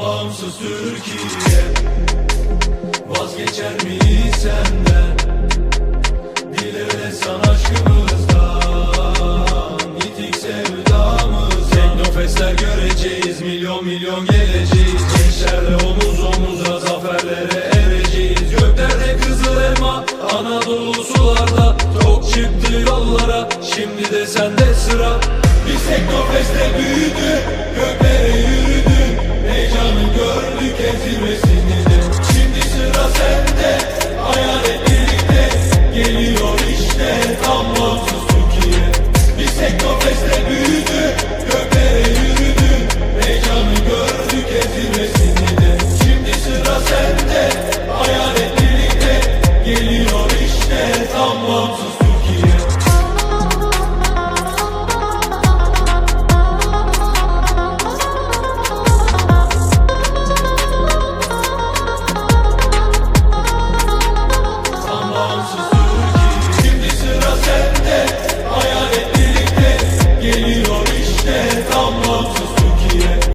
bağımsız Türkiye. Vazgeçer miyiz senden? Dile san aşkımızdan. Yitik sevdamız Teknofestler göreceğiz. Milyon milyon geleceğiz. Gençlerle omuz omuza Zaferlere ereceğiz. Göklerde kızıl elma Anadolu sularda. Tok çıktı yollara. Şimdi de sende sıra. Biz Teknofest'te büyüdük Hepimizin de şimdi sıra sende Hayalet birlikte geliyor işte tam bağımsız Türkiye Biz büyüdü göklere yürüdü Heyecanı gördük hepimizin de şimdi sıra sende Hayalet birlikte geliyor işte tam bağımsız